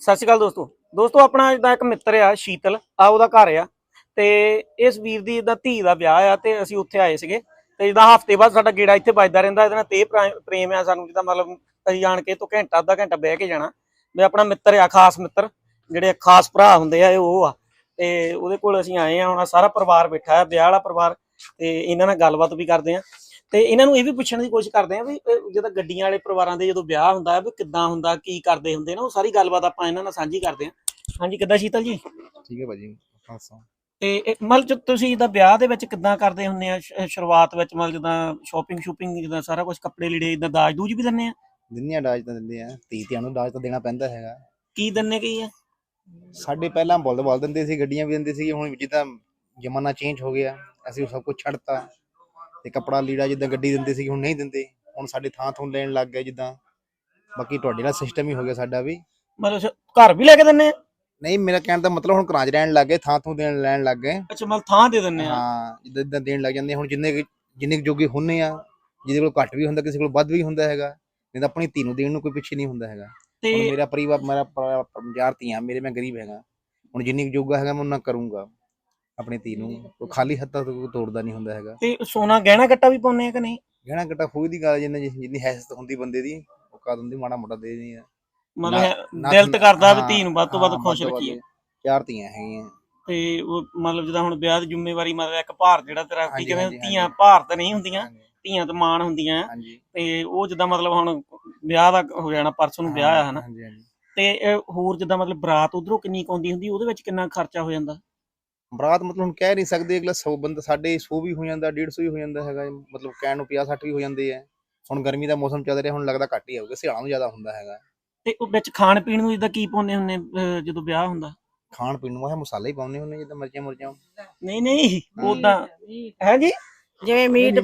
ਸਤਿ ਸ਼੍ਰੀ ਅਕਾਲ ਦੋਸਤੋ। ਦੋਸਤੋ, ਆਪਣਾ ਜਿੱਦਾਂ ਇੱਕ ਮਿੱਤਰ ਆ, ਸ਼ੀਤਲ ਆ ਉਹਦਾ ਘਰ ਆ ਤੇ ਇਸ ਵੀਰ ਦੀ ਜਿੱਦਾਂ ਧੀ ਦਾ ਵਿਆਹ ਆ ਤੇ ਅਸੀਂ ਉੱਥੇ ਆਏ ਸੀਗੇ ਤੇ ਜਿੱਦਾਂ ਹਫ਼ਤੇ ਬਾਅਦ ਸਾਡਾ ਗੇੜਾ ਇੱਥੇ ਵੱਜਦਾ ਰਹਿੰਦਾ, ਇਹਦੇ ਨਾਲ ਤੇ ਪ੍ਰੇਮ ਆ ਸਾਨੂੰ ਜਿੱਦਾਂ ਮਤਲਬ ਅਸੀਂ ਜਾਣ ਕੇ ਤੋਂ ਘੰਟਾ, ਅੱਧਾ ਘੰਟਾ ਬਹਿ ਕੇ ਜਾਣਾ। ਵੀ ਆਪਣਾ ਮਿੱਤਰ ਆ, ਖਾਸ ਮਿੱਤਰ, ਜਿਹੜੇ ਖਾਸ ਭਰਾ ਹੁੰਦੇ ਆ, ਇਹ ਉਹ ਆ ਤੇ ਉਹਦੇ ਕੋਲ ਅਸੀਂ ਆਏ ਆ, ਹੁਣ ਸਾਰਾ ਪਰਿਵਾਰ ਬੈਠਾ ਆ, ਵਿਆਹ ਵਾਲਾ ਪਰਿਵਾਰ ਤੇ ਇਹਨਾਂ ਨਾਲ ਗੱਲਬਾਤ ਵੀ ਕਰਦੇ ਆ। ਤੇ ਇਹਨਾਂ ਨੂੰ ਇਹ ਵੀ ਪੁੱਛਣ ਦੀ ਕੋਸ਼ਿਸ਼ ਕਰਦੇ ਆ ਵੀ ਜਦੋਂ ਗੱਡੀਆਂ ਵਾਲੇ ਪਰਿਵਾਰਾਂ ਦੇ ਜਦੋਂ ਵਿਆਹ ਹੁੰਦਾ ਹੈ ਵੀ ਕਿੱਦਾਂ ਹੁੰਦਾ ਕੀ ਕਰਦੇ ਹੁੰਦੇ ਨਾ ਉਹ ਸਾਰੀ ਗੱਲਬਾਤ ਆਪਾਂ ਇਹਨਾਂ ਨਾਲ ਸਾਂਝੀ ਕਰਦੇ ਆ ਹਾਂਜੀ ਕਿੱਦਾਂ ਸ਼ੀਤਲ ਜੀ? ਠੀਕ ਹੈ ਭਾਜੀ ਖਾਸਾ ਤੇ ਮਤਲਬ ਜਦ ਤੁਸੀਂ ਇਹਦਾ ਵਿਆਹ ਦੇ ਵਿੱਚ ਕਿੱਦਾਂ ਕਰਦੇ ਹੁੰਦੇ ਆ ਸ਼ੁਰੂਆਤ ਵਿੱਚ ਮਤਲਬ ਜਿੱਦਾਂ ਸ਼ਾਪਿੰਗ ਸ਼ੂਪਿੰਗ ਜਿੱਦਾਂ ਸਾਰਾ ਕੁਝ ਕੱਪੜੇ ਲੀੜੇ ਇਦਾਂ ਦਾਜ ਦੂਜ ਵੀ ਦਿੰਨੇ ਆ? ਦਿੰਦੀਆਂ ਡਾਜ ਤਾਂ ਦਿੰਦੇ ਆ। ਧੀ ਧਿਆਂ ਨੂੰ ਡਾਜ ਤਾਂ ਦੇਣਾ ਪੈਂਦਾ ਹੈਗਾ। ਕੀ ਦਿੰਨੇ ਕੀ ਆ? ਸਾਡੇ ਪਹਿਲਾਂ ਬੁਲਦ ਬਲ ਦਿੰਦੇ ਸੀ ਗੱਡੀਆਂ ਵੀ ਦਿੰਦੇ ਸੀ ਹੁਣ ਜਿੱਦਾਂ ਜ਼ਮਾਨਾ ਚੇਂਜ ਹੋ ਗਿਆ ਅਸੀਂ ਸਭ ਕੁਝ ਛੱਡਤਾ। ਤੇ ਕੱਪੜਾ ਲੀੜਾ ਜਿੱਦਾਂ ਗੱਡੀ ਦਿੰਦੇ ਸੀ ਹੁਣ ਨਹੀਂ ਦਿੰਦੇ ਹੁਣ ਸਾਡੇ ਥਾਂ ਥੋਂ ਲੈਣ ਲੱਗ ਗਏ ਜਿੱਦਾਂ ਬਾਕੀ ਤੁਹਾਡੇ ਨਾਲ ਸਿਸਟਮ ਹੀ ਹੋ ਗਿਆ ਸਾਡਾ ਵੀ ਮਤਲਬ ਘਰ ਵੀ ਲੈ ਕੇ ਦਿੰਨੇ ਆ ਨਹੀਂ ਮੇਰਾ ਕਹਿਣ ਦਾ ਮਤਲਬ ਹੁਣ ਘਰਾਂ 'ਚ ਰਹਿਣ ਲੱਗ ਗਏ ਥਾਂ ਥੋਂ ਦੇਣ ਲੈਣ ਲੱਗ ਗਏ ਅੱਛਾ ਮਤਲਬ ਥਾਂ ਦੇ ਦਿੰਨੇ ਆ ਹਾਂ ਜਿੱਦਾਂ ਜਿੱਦਾਂ ਦੇਣ ਲੱਗ ਜਾਂਦੇ ਹੁਣ ਜਿੰਨੇ ਕੁ- ਜਿੰਨੇ ਕੁ ਜੋਗੇ ਹੁੰਨੇ ਆ ਜਿਹਦੇ ਕੋਲ ਘੱਟ ਵੀ ਹੁੰਦਾ ਕਿਸੇ ਕੋਲ ਵੱਧ ਵੀ ਹੁੰਦਾ ਹੈਗਾ ਨਹੀਂ ਤਾਂ ਆਪਣੀ ਧੀ ਨੂੰ ਦੇਣ ਨੂੰ ਕੋਈ ਪਿੱਛੇ ਨਹੀਂ ਹੁੰਦਾ ਹੈਗਾ ਹੁਣ ਤੇ ਮੇਰਾ ਪਰਿਵਾਰ ਮੇਰਾ ਪਰਿਵਾਰ ਪੰਜਾਹ ਧੀਆਂ ਮੇਰੇ ਮੈਂ ਗਰੀਬ ਹੈਗਾ ਹੁਣ ਜਿੰਨੀ ਕੁ ਜੋਗਾ ਹੈਗਾ ਮੈਂ ਉਹਨਾਂ ਕਰੂੰਗਾ ਆਪਣੀ ਧੀ ਨੂੰ ਕੋਈ ਖਾਲੀ ਹੱਥਾਂ ਤੋਂ ਤੋੜਦਾ ਨਹੀਂ ਹੁੰਦਾ ਹੈਗਾ। ਤੇ ਸੋਨਾ ਗਹਿਣਾ ਗੱਟਾ ਵੀ ਪਾਉਨੇ ਆ ਕਿ ਨਹੀਂ? ਗਹਿਣਾ ਘਟਾ ਖੋਈ ਦੀ ਗੱਲ ਜਿੰਨੀ ਜਿੰਨੀ ਹੈਸਤ ਹੁੰਦੀ ਬੰਦੇ ਦੀ ਉਹ ਕਦ ਹੁੰਦੀ ਮਾੜਾ ਮੋਟਾ ਦੇ ਨਹੀਂ ਮਤਲਬ ਦਿਲ ਤੇ ਕਰਦਾ ਵੀ ਧੀ ਨੂੰ ਵੱਧ ਤੋਂ ਵੱਧ ਖੁਸ਼। ਰੱਖੀਏ। ਚਾਰ ਧੀਆਂ ਹੈਗੀਆਂ। ਤੇ ਉਹ ਮਤਲਬ ਜਿੱਦਾਂ ਹੁਣ ਵਿਆਹ ਦੀ ਜ਼ਿੰਮੇਵਾਰੀ ਮਤਲਬ ਇੱਕ ਭਾਰ ਜਿਹੜਾ ਤੇਰਾ ਕੀ ਕਹਿੰਦੇ ਧੀਆਂ। ਭਾਰ ਤਾਂ ਨਹੀਂ ਹੁੰਦੀਆਂ ਧੀਆਂ ਤਾਂ ਮਾਣ ਹੁੰਦੀਆਂ। ਤੇ ਉਹ ਜਿੱਦਾਂ ਮਤਲਬ ਹੁਣ ਵਿਆਹ ਦਾ ਹੋ ਜਾਣਾ ਪਰਸੋਂ ਨੂੰ ਵਿਆਹ ਆ ਹਨਾ। ਹਾਂਜੀ ਹਾਂਜੀ। ਤੇ ਹੋਰ ਜਿੱਦਾਂ ਮਤਲਬ ਬਰਾਤ ਉਧਰੋਂ ਕਿੰਨੀ ਕੁ ਆਉਂਦੀ ਹੁੰਦੀ ਉਹਦੇ ਵਿੱਚ ਕਿੰਨਾ ਖਰਚਾ ਹੋ ਜਾਂਦਾ? ਬਰਾਤ ਮਤਲਬ ਹੁਣ ਕਹਿ ਨਹੀਂ ਸਕਦੇ ਅਗਲਾ 100 ਬੰਦਾ ਸਾਡੇ 100 ਵੀ ਹੋ ਜਾਂਦਾ 150 ਵੀ ਹੋ ਜਾਂਦਾ ਹੈਗਾ ਮਤਲਬ ਕਹਿਣ ਨੂੰ 50 60 ਵੀ ਹੋ ਜਾਂਦੇ ਆ। ਹੁਣ ਗਰਮੀ ਦਾ ਮੌਸਮ ਚੱਲ ਰਿਹਾ ਹੁਣ ਲੱਗਦਾ ਘੱਟ ਹੀ ਆਊਗਾ ਸਿਆਲਾਂ ਨੂੰ ਜ਼ਿਆਦਾ ਹੁੰਦਾ ਹੈਗਾ। ਤੇ ਉਹ ਵਿੱਚ ਖਾਣ ਪੀਣ ਨੂੰ ਜਿੱਦਾਂ ਕੀ ਪਾਉਂਦੇ ਹੁੰਦੇ ਅਹ, ਜਦੋਂ ਵਿਆਹ ਹੁੰਦਾ? ਖਾਣ ਪੀਣ ਨੂੰ ਆਹ ਮਸਾਲੇ ਹੀ ਪਾਉਂਦੇ ਹੁੰਦੇ ਜਿੱਦਾਂ ਮਿਰਚਾਂ ਮੁਰਚਾਂ। ਨਹੀਂ ਨਹੀਂ ਉਦਾਂ ਹੈ ਜੀ ਜਿਵੇਂ ਮੀਟ।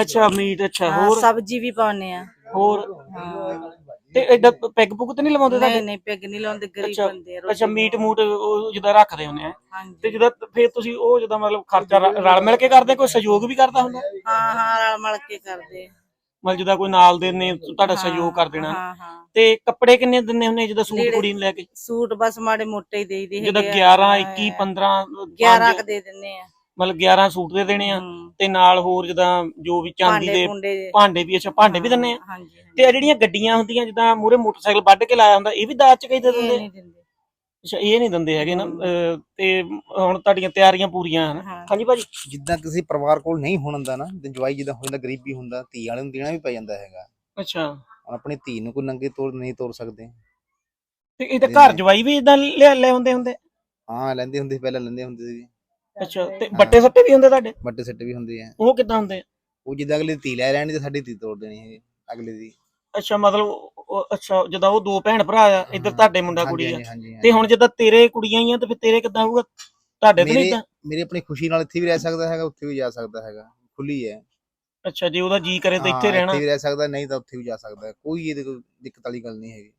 ਅੱਛਾ ਮੀਟ ਅੱਛਾ ਹੋਰ? ਸਬਜ਼ੀ ਵੀ ਪਾਉਨੇ ਆ। ਹੋਰ? ਹਾਂ। ਤੇ ਐਡਾ ਪੈਗ ਪੁਗ ਤੇ ਨਹੀਂ ਲਵਾਉਂਦੇ ਨਹੀਂ ਤੁਹਾਡੇ? ਨਹੀਂ ਪਿੱਗ ਨਹੀਂ ਲਾਉਂਦੇ ਅੱਛਾ, ਗਰੀਬ ਬੰਦੇ ਆ, ਰੋਟੀ ਅੱਛਾ ਮੀਟ ਮੂਟ ਉਹ ਜਿੱਦਾਂ ਰੱਖਦੇ ਹੁੰਦੇ ਆ। ਤੇ ਜਿੱਦਾਂ ਫਿਰ ਤੁਸੀਂ ਉਹ ਜਿੱਦਾਂ ਮਤਲਬ ਖਰਚਾ ਰ- ਰਲ ਮਿਲ ਕੇ ਕਰਦੇ ਕੋਈ ਸਹਿਯੋਗ ਵੀ ਕਰਦਾ ਹੁੰਦਾ? ਹਾਂ ਹਾਂ ਰਲ ਮਲ ਕੇ ਕਰਦੇ। ਮਤਲਬ ਜਿੱਦਾਂ ਕੋਈ ਨਾਲ ਦੇ ਨੇ ਤੁਹਾਡਾ ਸਹਿਯੋਗ ਕਰ ਦੇਣਾ। ਹਾਂ ਹਾਂ। ਤੇ ਕੱਪੜੇ ਕਿੰਨੇ ਦਿੰਦੇ ਹੁੰਦੇ ਜਿੱਦਾਂ ਸੂਟ ਲੀੜੇ- ਕੁੜੀ ਨੂੰ ਲੈ ਕੇ? ਸੂਟ ਬਸ ਮਾੜੇ ਮੋਟੇ ਹੀ ਦੇਈਦੇ ਜਿੱਦਾਂ ਹੈਗੇ ਆ। 11 ਹਾਂ, 21 15 11 ਪੰਜ, ਕ ਦੇ ਦਿੰਨੇ ਆ। ਮਤਲਬ 11 ਸੂਟ ਦੇ ਦੇਣੇ ਆ। ਤੇ ਨਾਲ ਹੋਰ ਜਿੱਦਾਂ ਜੋ ਵੀ ਚਾਂਦੀ ਦੇ ਭੁੰਡੇ ਵੀ ਅੱਛਾ ਭਾਂਡੇ ਵੀ ਦਿੰਦੇ ਆ। ਤੇ ਇਹ ਜਿਹੜੀਆਂ ਗੱਡੀਆਂ ਹੁੰਦੀਆਂ ਜਿੱਦਾਂ ਮੂਰੇ ਮੋਟਰਸਾਈਕਲ ਵੱਢ ਕੇ ਲਾਇਆ ਹੁੰਦਾ ਇਹ ਵੀ ਦਾਜ ਚ ਕਈ ਦੇ ਦਿੰਦੇ? ਆ? ਨਹੀਂ ਦਿੰਦੇ। ਅੱਛਾ ਇਹ ਨਹੀਂ ਦਿੰਦੇ ਹੈਗੇ ਨਾ ਤੇ ਹੁਣ ਤੁਹਾਡੀਆਂ ਤਿਆਰੀਆਂ ਪੂਰੀਆਂ ਹਨ। ਹਾਂਜੀ ਭਾਜੀ। ਜਿੱਦਾਂ ਕਿਸੇ ਪਰਿਵਾਰ ਕੋਲ ਨਹੀਂ ਹੋਣ ਹੁੰਦਾ ਨਾ ਤੇ ਜਵਾਈ ਜਿੱਦਾਂ ਹੋ ਜਾਂਦਾ ਗਰੀਬੀ ਹੁੰਦਾ ਧੀ ਵਾਲੇ ਨੂੰ ਦੇਣਾ ਵੀ ਪੈ ਜਾਂਦਾ ਹੈਗਾ। ਅੱਛਾ। ਆਪਣੀ ਧੀ ਨੂੰ ਕੋਈ ਨੰਗੇ ਤੋਰ ਨਹੀਂ ਤੋਰ ਸਕਦੇ। ਤੇ ਇਹ ਤਾਂ ਘਰ ਜਵਾਈ ਵੀ ਇਦਾਂ ਲੈ ਲੈ ਹੁੰਦੇ ਹੁੰਦੇ? ਹਾਂ ਲੈਂਦੇ ਹੁੰਦੇ ਸੀ, ਪਹਿਲਾਂ ਲੈਂਦੇ ਹੁੰਦੇ ਸੀ। ਅੱਛਾ ਤੇ ਬੱਟੇ ਸੱਟੇ ਵੀ ਹੁੰਦੇ ਤੁਹਾਡੇ? ਵੱਡੇ ਸੱਟ ਵੀ ਹੁੰਦੇ ਆ। ਉਹ ਕਿੱਦਾਂ ਹੁੰਦੇ ਆ? ਉਹ ਜਿੱਦਾਂ ਅਗਲੇ ਦੀ ਧੀ ਲੈ ਲੈਣੀ ਤੇ ਸਾਡੀ ਧੀ ਤੋੜ ਦੇਣੀ ਹੈ ਅਗਲੇ ਦੀ। ਅੱਛਾ ਮਤਲਬ ਉਹ- ਉਹ- ਅੱਛਾ ਜਦੋਂ ਉਹ ਦੋ ਭੈਣ ਭਰਾ ਆ ਇੱਧਰ ਤੁਹਾਡੇ ਮੁੰਡਾ ਕੁੜੀ ਆ। ਹਾਂਜੀ, ਹਾਂਜੀ, ਤੇ ਹੁਣ ਜਿੱਦਾਂ ਤੇਰੇ ਕੁੜੀਆਂ ਹੀ ਆ ਤੇ ਫਿਰ ਤੇਰੇ ਕਿੱਦਾਂ ਹੋਊਗਾ? ਤੁਹਾਡੇ ਤੇ ਨਹੀਂ ਮੇਰੇ ਇਦਾਂ ਮੇਰੇ ਆਪਣੀ ਖੁਸ਼ੀ ਨਾਲ ਇੱਥੇ ਵੀ ਰਹਿ ਸਕਦਾ ਹੈਗਾ ਉੱਥੇ ਵੀ ਜਾ ਸਕਦਾ ਹੈਗਾ ਖੁੱਲੀ ਹੈ। ਅੱਛਾ ਜੇ ਉਹਦਾ ਜੀ ਕਰੇ ਤਾਂ ਇੱਥੇ ਰਹਿਣਾ ਇੱਥੇ ਵੀ ਰਹਿ ਸਕਦਾ ਨਹੀਂ ਤਾਂ ਉੱਥੇ ਵੀ ਜਾ ਸਕਦਾ। ਕੋਈ ਇਹਦੇ ਕੋਈ ਦਿੱਕਤ ਵਾਲੀ ਗੱਲ ਨਹੀਂ ਹੈਗੀ।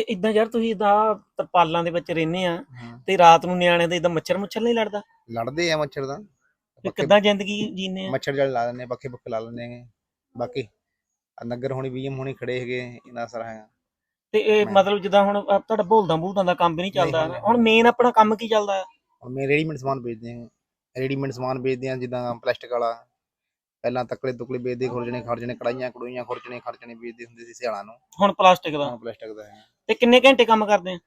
ਤੇ ਇਦਾਂ ਯਾਰ ਤੁਸੀਂ ਇਦਾਂ ਤਰਪਾਲਾਂ ਦੇ ਵਿੱਚ ਰਹਿੰਦੇ ਆ ਹਾਂ। ਤੇ ਰਾਤ ਨੂੰ ਨਿਆਣਿਆਂ ਦੇ ਇਦਾਂ ਮੱਛਰ ਮੁੱਛਰ ਨਹੀਂ ਲੜਦਾ? ਲੜਦੇ ਆ ਮੱਛਰ ਦਾ ਤੇ ਕਿੱਦਾਂ ਜ਼ਿੰਦਗੀ ਜੀਨੇ ਆ? ਮੱਛਰ ਜਲ ਲਾ ਲੈਂਦੇ ਆ, ਪੱਖੇ ਪੱਖੇ ਲਾ ਲੈਂਦੇ ਹੈਗੇ। ਬਾਕੀ ਆਹ ਨਗਰ ਹੋਣੀ ਵੀਐਮ ਹੋਣੀ ਖੜੇ ਹੈਗੇ ਇਹਨਾਂ ਸਾਰਾ ਹੈਗਾ। ਤੇ ਇਹ ਮੈਂ- ਮਤਲਬ ਜਿੱਦਾਂ ਹੁਣ ਆਹ ਤੁਹਾਡਾ ਭੁੱਲਦਾ ਭੁੱਲਦਾ ਦਾ ਕੰਮ ਵੀ ਨਹੀਂ ਚੱਲਦਾ। ਨਹੀਂ, ਹੁਣ ਮੇਨ ਆਪਣਾ ਕੰਮ ਕੀ ਚੱਲਦਾ? ਆ ਹੁਣ ਮੈਂ ਰੈਡੀਮੇਡ ਸਮਾਨ ਵੇਚਦੇ ਹਾਂ ਰੈਡੀਮੇਡ ਸਮਾਨ ਵੇਚਦੇ ਆ ਜਿੱਦਾਂ ਪਲਾਸਟਿਕ ਵਾਲਾ। ਪਹਿਲਾਂ ਤੱਕਲੇ ਤੁਕਲੇ ਵੇਚਦੇ ਖੁਰਜਣੇ ਖਰਜਣੇ ਕੜਾਈਆਂ ਕੜੂਈਆਂ ਖੁਰਜਣੇ ਖਰਜਣੇ ਵੇਚਦੇ ਹੁੰਦੇ ਸੀ ਸਿਆਲਾਂ ਨੂੰ। ਹੁਣ ਪਲਾਸਟਿਕ ਦਾ। ਹੁਣ ਪਲਾਸਟਿਕ ਦਾ ਹੈ ਤੇ ਕਿੰਨੇ ਘੰਟੇ ਕੰਮ ਕਰਦੇ ਆ?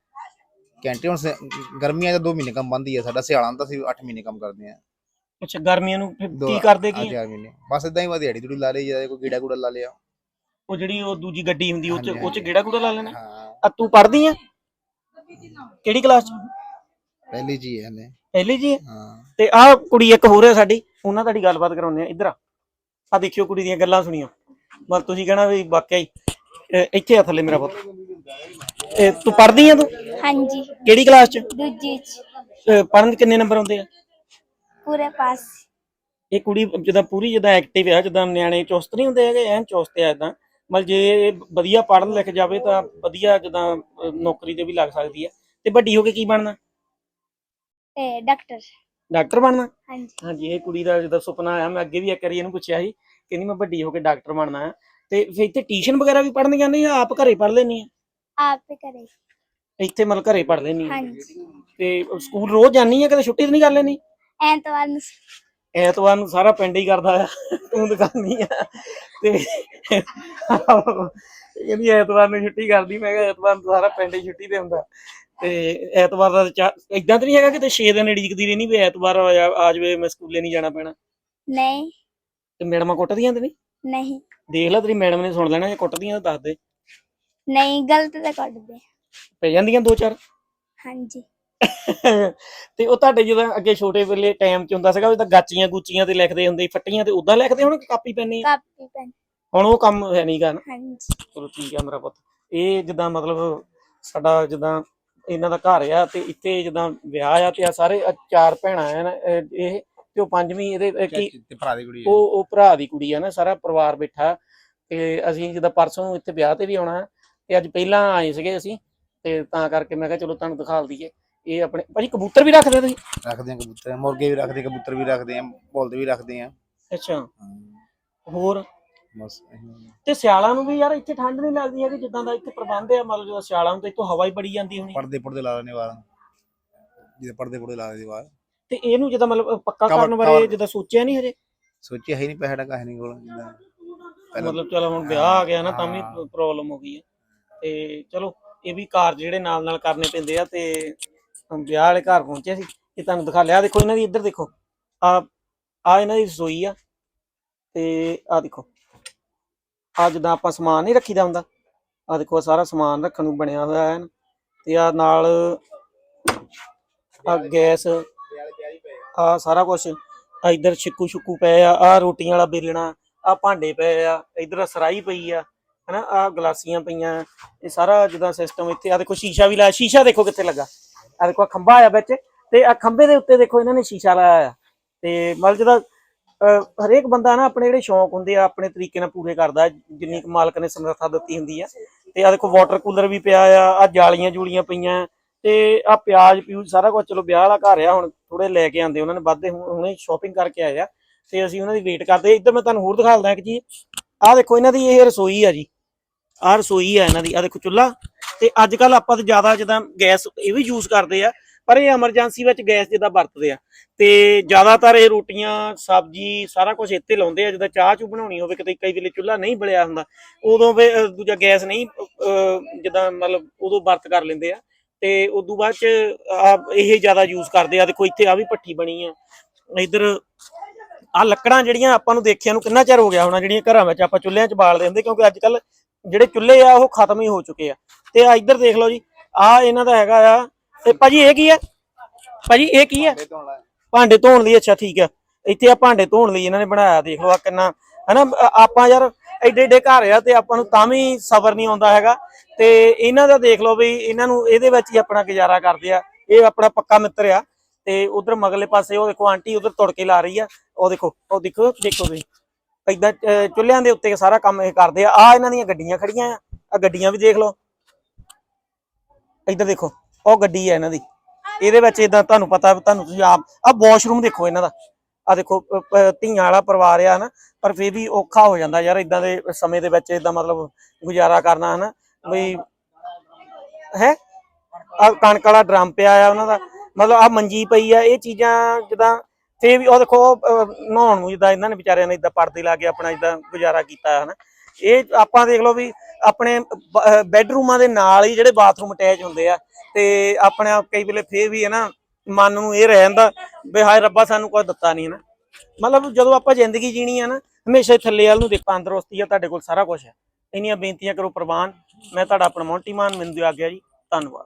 ਘੰਟੇ ਹੁਣ ਸ- ਗਰਮੀਆਂ ਦਾ 2 ਮਹੀਨੇ ਕੰਮ ਬੰਦ ਹੀ ਆ ਸਾਡਾ ਸਿਆਲਾਂ ਦਾ ਅਸੀਂ 8 ਮਹੀਨੇ ਕੰਮ ਕਰਦੇ ਆ। ਅੱਛਾ ਗਰਮੀਆਂ ਨੂੰ ਫਿਰ ਕੀ ਕਰਦੇ ਕੀ ਆ? 4 ਮਹੀਨੇ। ਬਸ ਇਦਾਂ ਹੀ ਵਾ ਦਿਹਾੜੀ ਦੂੜੀ ਲਾ ਲਈ ਜਾਂ ਕੋਈ ਗੀੜਾ ਗੂੜਾ ਲਾ ਲਿਆ। ਉਹ ਜਿਹੜੀ ਉਹ ਦੂਜੀ ਗੱਡੀ ਹੁੰਦੀ ਉਹ ਚ ਹਾਂਜੀ, ਉਹ ਚ ਹਾਂਜੀ। ਗੇੜਾ ਗੂੜਾ ਲਾ ਲੈਣਾ? ਹਾਂ। ਆ ਤੂੰ ਪੜ੍ਹਦੀ ਆ? ਕਿਹੜੀ ਕਲਾਸ ਚ? ਪਹਿਲੀ ਜੀ ਹੈ ਹਲੇ ਪਹਿਲੀ ਜੀ? ਆ? ਹਾਂ। ਤੇ ਆਹ ਕੁੜੀ ਇੱਕ ਹੋਰ ਹੈ ਸਾਡੀ ਉਹਨਾਂ ਤੁਹਾਡੀ ਗੱਲਬਾਤ ਕਰਾਉਂਦੇ ਆ ਇੱਧਰ ਆ। ਆ ਦੇਖਿਓ ਕੁੜੀ ਦੀਆਂ ਗੱਲਾਂ ਸੁਣੀਓ। ਬਸ ਤੁਸੀਂ ਕਹਿਣਾ ਵੀ ਵਾਕਿਆ ਹੀ ਇੱਥੇ ਆ ਥੱਲੇ ਮੇਰਾ ਪੁੱਤ। ਇਹ ਤੂੰ ਪੜ੍ਹਦੀ ਆ ਤੂੰ? ਹਾਂਜੀ। ਕਿਹੜੀ ਕਲਾਸ ਚ? ਦੂਜੀ ਚ। ਅਹ ਪੜ੍ਹਨ ਦੇ ਕਿੰਨੇ ਨੰਬਰ ਆਉਂਦੇ ਆ? ਪੂਰੇ ਪਾਸ। ਇਹ ਕੁੜੀ ਜਿੱਦਾਂ ਪੂਰੀ ਜਿੱਦਾਂ ਐਕਟਿਵ ਆ ਜਿੱਦਾਂ ਨਿਆਣੇ ਚੁਸਤ ਨਹੀਂ ਹੁੰਦੇ ਹੈਗੇ ਐਨ ਚੁਸਤ ਆ ਇਦਾਂ ਮਤਲਬ ਜੇ ਇਹ ਵਧੀਆ ਪੜ੍ਹਨ ਲਿਖ ਜਾਵੇ ਤਾਂ ਵਧੀਆ ਜਿੱਦਾਂ ਅਹ ਨੌਕਰੀ ਤੇ ਵੀ ਲੱਗ ਸਕਦੀ ਹੈ ਤੇ ਵੱਡੀ ਹੋ ਕੇ ਕੀ ਬਣਨਾ? ਤੇ ਡਾਕਟਰ। ਡਾਕਟਰ ਬਣਨਾ? ਹਾਂਜੀ। ਹਾਂਜੀ ਇਹ ਕੁੜੀ ਦਾ ਜਿੱਦਾਂ ਸੁਪਨਾ ਆਇਆ ਮੈਂ ਅੱਗੇ ਵੀ ਇੱਕ ਵਾਰੀ ਇਹਨੂੰ ਪੁੱਛਿਆ ਸੀ ਕਹਿੰਦੀ ਮੈਂ ਵੱਡੀ ਹੋ ਕੇ ਡਾਕਟਰ ਬਣਨਾ ਹੈ ਤੇ ਫਿਰ ਇੱਥੇ ਟਿਊਸ਼ਨ ਵਗੈਰਾ ਵੀ ਪੜ੍ਹਨ ਜਾਂਦੀ ਆ ਆਪ ਘਰੇ ਪੜ੍ਹ ਲੈਣੀ ਆ? ਆਪ ਹੀ ਕਰੇ ਇੱਥੇ ਮਤਲਬ ਘਰੇ ਪੜ੍ਹਦੇ ਨਹੀਂ। ਹਾਂਜੀ। ਤੇ ਸਕੂਲ ਰੋਜ਼ ਜਾਂਦੀ ਆ ਕਦੇ ਛੁੱਟੀ ਤਾਂ ਨਹੀਂ ਕਰ ਲੈਣੀ ਐਤਵਾਰ ਨੂੰ। ਐਤਵਾਰ ਨੂੰ ਸਾਰਾ ਪਿੰਡ ਹੀ ਕਰਦਾ ਆ ਤੂੰ ਦੁਕਾਨੀ ਆ। ਤੇ ਕਹਿੰਦੀ ਐਤਵਾਰ ਨੂੰ ਛੁੱਟੀ ਕਰਦੀ ਮੈਂ ਕਿਹਾ ਐਤਵਾਰ ਨੂੰ ਸਾਰਾ ਪਿੰਡ ਹੀ ਛੁੱਟੀ ਤੇ ਹੁੰਦਾ। ਤੇ ਐਤਵਾਰ ਦਾ ਇਦਾਂ ਤਾਂ ਨਹੀਂ ਹੈਗਾ ਕਿ ਤੇ 6 ਦਿਨ ਉਡੀਕਦੀ ਰਹਿਣੀ ਵੀ ਐਤਵਾਰ ਆ ਜਾ- ਆ ਜਾਵੇ ਮੈਂ ਸਕੂਲੇ ਨਹੀਂ ਜਾਣਾ ਪੈਣਾ। ਨਹੀਂ। ਤੇ ਮੈਡਮਾਂ ਕੁੱਟਦੀਆਂ ਤੇ ਨਹੀਂ? ਨਹੀਂ। ਦੇਖ ਲੈ ਤੇਰੀ ਮੈਡਮ ਨੇ ਸੁਣ ਲੈਣਾ ਜੇ ਕੁੱਟਦੀਆਂ ਤਾਂ ਦੱਸ ਦੇ। ਨਹੀਂ ਗਲਤ ਤੇ ਕੱਢਦੇ। ਪੈ ਜਾਂਦੀਆਂ ਦੋ ਚਾਰ? ਹਾਂਜੀ। ਤੇ ਉਹ ਤੁਹਾਡੇ ਜਦੋਂ ਅੱਗੇ ਛੋਟੇ ਵੇਲੇ ਟਾਈਮ ਚ ਹੁੰਦਾ ਸੀਗਾ ਉਹ ਤਾਂ ਗਾਚੀਆਂ ਗੁੱਚੀਆਂ ਤੇ ਲਿਖਦੇ ਹੁੰਦੇ ਸੀ, ਫੱਟੀਆਂ ਤੇ ਉਦਾਂ ਲਿਖਦੇ ਹੁਣ ਕਿ ਕਾਪੀ ਪੈਣੀ ਕਾਪੀ ਪੈਨ। ਹੁਣ ਉਹ ਕੰਮ ਹੈ ਨਹੀਂਗਾ ਨਾ ਹਾਂਜੀ। ਚਲੋ ਠੀਕ ਆ ਮੇਰਾ ਪੁੱਤ। ਇਹ ਜਿੱਦਾਂ ਮਤਲਬ ਸਾਡਾ ਜਿੱਦਾਂ ਇਹਨਾਂ ਦਾ ਘਰ ਆ ਤੇ ਇੱਥੇ ਜਿੱਦਾਂ ਵਿਆਹ ਆ ਤੇ ਆ ਸਾਰੇ ਆਹ ਚਾਰ ਭੈਣਾਂ ਆ ਨਾ ਇਹ ਇਹ ਤੇ ਉਹ ਪੰਜਵੀਂ ਇਹਦੇ ਇਹ ਕੀ ਤੇ ਭਰਾ ਦੀ ਕੁੜੀ ਉਹ ਉਹ ਭਰਾ ਦੀ ਕੁੜੀ ਆ ਨਾ ਸਾਰਾ ਪਰਿਵਾਰ ਬੈਠਾ। ਤੇ ਅਸੀਂ ਜਿੱਦਾਂ ਪਰਸੋਂ ਨੂੰ ਇੱਥੇ ਵਿਆਹ ਤੇ ਵੀ ਆਉਣਾ। ਤੇ ਅੱਜ ਪਹਿਲਾਂ ਆਏ ਸੀਗੇ ਅਸੀਂ ਤੇ ਤਾਂ ਕਰਕੇ ਮੈਂ ਕਿਹਾ ਚਲੋ ਤੁਹਾਨੂੰ ਦਿਖਾ ਦਈਏ। ਇਹ ਆਪਣੇ ਭਾਜੀ ਕਬੂਤਰ ਵੀ ਰੱਖਦੇ ਤੁਸੀਂ? ਰੱਖਦੇ ਆ ਕਬੂਤਰ ਮੁਰਗੇ ਵੀ ਰੱਖਦੇ ਕਬੂਤਰ ਵੀ ਰੱਖਦੇ ਆ ਬੋਲਦੇ ਵੀ ਰੱਖਦੇ ਆ ਅੱਛਾ। ਹੋਰ? ਬਸ ਇਹੀ। ਤੇ ਸਿਆਲਾਂ ਨੂੰ ਵੀ ਯਾਰ ਇੱਥੇ ਠੰਡ ਨਹੀਂ ਲੱਗਦੀ ਹੈਗੀ ਜਿੱਦਾਂ ਦਾ ਇੱਥੇ ਪ੍ਰਬੰਧ ਆ ਮਤਲਬ ਜਦੋਂ ਸਿਆਲਾਂ ਨੂੰ ਤਾਂ ਇੱਥੋਂ ਹਵਾ ਹੀ ਬੜੀ ਜਾਂਦੀ ਹੋਣੀ। ਪਰਦੇ ਪੁਰਦੇ ਲਾ ਲੈਣੇ ਵਾਰ ਜਿਹਦੇ ਪਰਦੇ ਪੁਰਦੇ ਲਾ ਦੇ ਵਾਰ ਤੇ ਇਹਨੂੰ ਜਿੱਦਾਂ ਮਤਲਬ ਪੱਕਾ Cover- ਕਰਨ ਬਾਰੇ cover- ਜਿੱਦਾਂ ਸੋਚਿਆ ਨਹੀਂ ਹਜੇ? ਸੋਚਿਆ ਹੈ ਨਹੀਂ ਪੈਸਾ ਟਕਾ ਹੈ ਨਹੀਂ ਕੋਲ। ਜਿੱਦਾਂ ਪਹਿਲਾਂ- ਮਤਲਬ ਚਲੋ ਹੁਣ ਵਿਆਹ ਆ ਗਿਆ ਨਾ ਤਾਂ ਵੀ ਹਾਂ। ਪ੍ਰੋਬਲਮ ਹੋ ਗਈ ਹੈ। ਤੇ ਚਲੋ, ਇਹ ਵੀ ਕਾਰਜ ਜਿਹੜੇ ਨਾਲ ਨਾਲ ਕਰਨੇ ਪੈਂਦੇ ਆ ਤੇ ਵਿਆਹ ਵਾਲੇ ਘਰ ਪਹੁੰਚੇ ਸੀ, ਇਹ ਤੁਹਾਨੂੰ ਦਿਖਾ ਲਿਆ। ਦੇਖੋ ਇਹਨਾਂ ਦੀ, ਇੱਧਰ ਦੇਖੋ। ਆ ਆ ਇਹਨਾਂ ਦੀ ਰਸੋਈ ਆ ਤੇ ਆ ਦੇਖੋ। ਆ ਜਿੱਦਾਂ ਆਪਾਂ ਸਮਾਨ ਨਹੀਂ ਰੱਖੀਦਾ ਹੁੰਦਾ ਆ ਦੇਖੋ, ਆਹ ਸਾਰਾ ਸਮਾਨ ਰੱਖਣ ਨੂੰ ਬਣਿਆ ਹੋਇਆ ਹੈ। ਤੇ ਆ ਨਾਲ ਆ ਗੈਸ ਆ ਸਾਰਾ ਕੁਝ ਆ ਇੱਧਰ ਛਿੱਕੂ ਛੁੱਕੂ ਪਏ ਆ ਆ ਰੋਟੀਆਂ ਵਾਲਾ ਬੇਲਣਾ ਆ ਭਾਂਡੇ ਪਏ ਆ, ਇਧਰ ਸਰਾਈ ਪਈ ਆ। ਹਨਾ ਆ ਗਲਾਸੀਆਂ ਪਈਆਂ ਇਹ ਸਾਰਾ ਜਿੱਦਾਂ ਸਿਸਟਮ ਇੱਥੇ ਆ ਦੇਖੋ ਸ਼ੀਸ਼ਾ ਵੀ ਲਾਇਆ ਸ਼ੀਸ਼ਾ ਦੇਖੋ ਕਿੱਥੇ ਲੱਗਾ। ਆ ਦੇਖੋ ਆਹ ਖੰਭਾ ਆਇਆ ਵਿੱਚ ਤੇ ਆ ਖੰਭੇ ਦੇ ਉੱਤੇ ਦੇਖੋ ਇਹਨਾਂ ਨੇ ਸ਼ੀਸ਼ਾ ਲਾਇਆ ਆ। ਤੇ ਮਤਲਬ ਜਿਹਦਾ ਅਹ, ਹਰੇਕ ਬੰਦਾ ਨਾ ਆਪਣੇ ਜਿਹੜੇ ਸ਼ੌਂਕ ਹੁੰਦੇ ਆ ਆਪਣੇ ਤਰੀਕੇ ਨਾਲ ਪੂਰੇ ਕਰਦਾ ਜਿੰਨੀ ਕੁ ਮਾਲਕ ਨੇ ਸਮਰੱਥਾ ਦਿੱਤੀ ਹੁੰਦੀ ਆ। ਤੇ ਆ ਦੇਖੋ ਵਾਟਰ ਕੂਲਰ ਵੀ ਪਿਆ ਆ ਆ ਜਾਲੀਆਂ ਜੂਲੀਆਂ ਪਈਆਂ ਤੇ ਆ ਪਿਆਜ਼ ਪਿਊਜ਼ ਸਾਰਾ ਕੁਝ ਚਲੋ ਵਿਆਹ ਵਾਲਾ ਘਰ ਆ ਹੁਣ ਥੋੜੇ ਲੈ ਕੇ ਆਂਦੇ ਉਹਨਾਂ ਨੇ ਵੱਧੇ ਹੁ- ਹੁਣੇ ਸ਼ਾਪਿੰਗ ਕਰਕੇ ਆਏ ਆ। ਤੇ ਅਸੀਂ ਉਹਨਾਂ ਦੀ ਵੇਟ ਕਰਦੇ ਇੱਧਰ ਮੈਂ ਤੁਹਾਨੂੰ ਹੋਰ ਦਿਖਾ ਦਿੰਦਾ ਇੱਕ ਚੀਜ਼। ਆਹ ਦੇਖੋ ਇਹਨਾਂ ਦੀ ਇਹ ਰਸੋਈ ਆ ਜੀ। ਆਹ ਰਸੋਈ ਆ ਇਹਨਾਂ ਦੀ, ਆਹ ਦੇਖੋ ਚੁੱਲ੍ਹਾ। ਤੇ ਅੱਜ ਕੱਲ ਆਪਾਂ ਤੇ ਜ਼ਿਆਦਾ ਜਿੱਦਾਂ ਗੈਸ ਇਹ ਵੀ ਯੂਜ਼ ਕਰਦੇ ਆ, ਪਰ ਇਹ ਐਮਰਜੈਂਸੀ ਵਿੱਚ ਗੈਸ ਜਿੱਦਾਂ ਵਰਤਦੇ ਆ। ਤੇ ਜ਼ਿਆਦਾਤਰ ਇਹ ਰੋਟੀਆਂ, ਸਬਜ਼ੀ, ਸਾਰਾ ਕੁਝ ਇੱਥੇ ਲਾਉਂਦੇ ਆ, ਜਿੱਦਾਂ ਚਾਹ ਚੂ ਬਣਾਉਣੀ ਹੋਵੇ, ਕਿਤੇ ਕਈ ਵੇਲੇ ਚੁੱਲ੍ਹਾ ਨਹੀਂ ਬਲਿਆ ਹੁੰਦਾ, ਉਦੋਂ ਵੀ ਦੂਜਾ ਗੈਸ ਨਹੀਂ ਜਿੱਦਾਂ ਮਤਲਬ ਉਦੋਂ ਵਰਤ ਕਰ ਲੈਂਦੇ ਆ। ਤੇ ਉਦੋਂ ਬਾਅਦ ਚ ਆ ਇਹ ਜ਼ਿਆਦਾ ਯੂਜ਼ ਕਰਦੇ ਆ, ਦੇਖੋ ਇੱਥੇ ਆ ਵੀ ਭੱਠੀ ਬਣੀ ਆ। ਇਧਰ ਆ ਲੱਕੜਾਂ ਜਿਹੜੀਆਂ ਆਪਾਂ ਨੂੰ ਦੇਖਿਆ ਨੂੰ ਕਿੰਨਾ ਚਿਰ ਹੋ ਗਿਆ ਹੋਣਾ, ਜਿਹੜੀਆਂ ਘਰਾਂ ਵਿੱਚ ਆਪਾਂ ਚੁੱਲ੍ਹਿਆਂ 'ਚ ਬਾਲਦੇ ਹੁੰਦੇ, ਕਿਉਂਕਿ ਅੱਜ ਕੱਲ ਜਿਹੜੇ ਚੁੱਲ੍ਹੇ ਆ ਉਹ ਖਤਮ ਹੀ ਹੋ ਚੁੱਕੇ ਆ। ਤੇ ਆ ਇੱਧਰ ਦੇਖ ਲਓ ਜੀ ਆ ਇਹਨਾਂ ਦਾ ਹੈਗਾ ਆ। ਤੇ ਭਾਜੀ ਇਹ ਕੀ ਆ? ਭਾਜੀ ਇਹ ਕੀ ਆ? ਭਾਂਡੇ ਧੋਣ ਲਈ ਅੱਛਾ ਠੀਕ ਆ। ਇੱਥੇ ਆ ਭਾਂਡੇ ਧੋਣ ਲਈ ਇਹਨਾਂ ਨੇ ਬਣਾਇਆ ਦੇਖ ਲਓ ਆ ਕਿੰਨਾ ਹਨਾ ਆਪਾਂ ਯਾਰ ਐਡੇ ਐਡੇ ਘਰ ਆ ਤੇ ਆਪਾਂ ਨੂੰ ਤਾਂ ਵੀ ਸਬਰ ਨਹੀਂ ਆਉਂਦਾ ਹੈਗਾ। ਤੇ ਇਹਨਾਂ ਦਾ ਦੇਖ ਲਓ ਵੀ ਇਹਨਾਂ ਨੂੰ ਇਹਦੇ ਵਿੱਚ ਹੀ ਆਪਣਾ ਗੁਜ਼ਾਰਾ ਕਰਦੇ ਆ। ਇਹ ਆਪਣਾ ਪੱਕਾ ਮਿੱਤਰ ਆ। ਤੇ ਉਧਰ ਮਗਲੇ ਪਾਸੇ ਉਹ ਦੇਖੋ ਆਂਟੀ ਉਧਰ ਤੁੜਕੇ ਲਾ ਰਹੀ ਆ। ਉਹ ਦੇਖੋ ਉਹ ਦੇਖੋ ਦੇਖੋ ਤੁਸੀਂ। ਏਦਾਂ ਅ, ਚੁੱਲ੍ਹਿਆਂ ਦੇ ਉੱਤੇ ਸਾਰਾ ਕੰਮ ਇਹ ਕਰਦੇ ਆ। ਆ ਇਹਨਾਂ ਦੀਆਂ ਗੱਡੀਆਂ ਖੜੀਆਂ ਆ। ਆ ਗੱਡੀਆਂ ਵੀ ਦੇਖ ਲਓ। ਇੱਧਰ ਦੇਖੋ ਉਹ ਗੱਡੀ ਆ ਇਹਨਾਂ ਦੀ। ਇਹਦੇ ਵਿੱਚ ਇਦਾਂ ਤੁਹਾਨੂੰ ਪਤਾ ਤੁਹਾਨੂੰ ਤੁਸੀਂ ਆਪ ਆ ਵਾਸ਼ਰੂਮ ਦੇਖੋ ਇਹਨਾਂ ਦਾ। ਆ ਦੇਖੋ ਧੀਆਂ ਵਾਲਾ ਪਰਿਵਾਰ ਆ ਹਨਾ। ਪਰ ਫੇਰ ਵੀ ਔਖਾ ਹੋ ਜਾਂਦਾ ਯਾਰ ਇਦਾਂ ਦੇ ਸਮੇਂ ਦੇ ਵਿੱਚ ਇਦਾਂ ਮਤਲਬ ਗੁਜ਼ਾਰਾ ਕਰਨਾ ਹਨਾ। ਬਈ ਹੈ? ਆ ਕਣਕ ਵਾਲਾ ਡਰਮ ਪਿਆ ਆ ਉਹਨਾਂ ਦਾ। ਮਤਲਬ ਆ ਮੰਜੀ ਪਈ ਆ ਇਹ ਚੀਜ਼ਾਂ ਜਿੱਦਾਂ ਫੇ ਵੀ ਉਹ ਦੇਖੋ ਨਹਾਉਣ ਨੂੰ ਜਿੱਦਾਂ ਇਹਨਾਂ ਨੇ ਵਿਚਾਰਿਆਂ ਨੇ ਇਦਾਂ ਪਰਦੇ ਲਾ ਕੇ ਆਪਣਾ ਇਦਾਂ ਗੁਜ਼ਾਰਾ ਕੀਤਾ ਹੈ ਹਨਾ। ਇਹ ਆਪਾਂ ਦੇਖ ਲਓ ਵੀ ਆਪਣੇ ਬੈੱਡਰੂਮਾਂ ਦੇ ਨਾਲ ਹੀ ਜਿਹੜੇ ਬਾਥਰੂਮ ਅਟੈਚ ਹੁੰਦੇ ਆ ਤੇ ਆਪਣੇ ਕਈ ਵੇਲੇ ਫੇਰ ਵੀ ਹੈ ਨਾ ਮਨ ਨੂੰ ਇਹ ਰਹਿ ਜਾਂਦਾ ਵੀ ਹਾਏ ਰੱਬਾ ਸਾਨੂੰ ਕੋਈ ਦਿੱਤਾ ਨਹੀਂ ਹੈ ਨਾ ਮਤਲਬ ਜਦੋਂ ਆਪਾਂ ਜ਼ਿੰਦਗੀ ਜੀਣੀ ਆ ਨਾ, ਹਮੇਸ਼ਾ ਥੱਲੇ ਵਾਲ ਨੂੰ ਦੇਖ ਤੰਦਰੁਸਤੀ ਆ ਤੁਹਾਡੇ ਕੋਲ ਸਾਰਾ ਕੁਝ ਹੈ ਇੰਨੀਆਂ ਬੇਨਤੀਆਂ ਕਰੋ ਪ੍ਰਵਾਨ, ਮੈਂ ਤੁਹਾਡਾ ਆਪਣਾ ਮੌਂਟੀ ਮਾਨ ਮਿੰਦੂ ਆ ਗਿਆ ਜੀ, ਧੰਨਵਾਦ।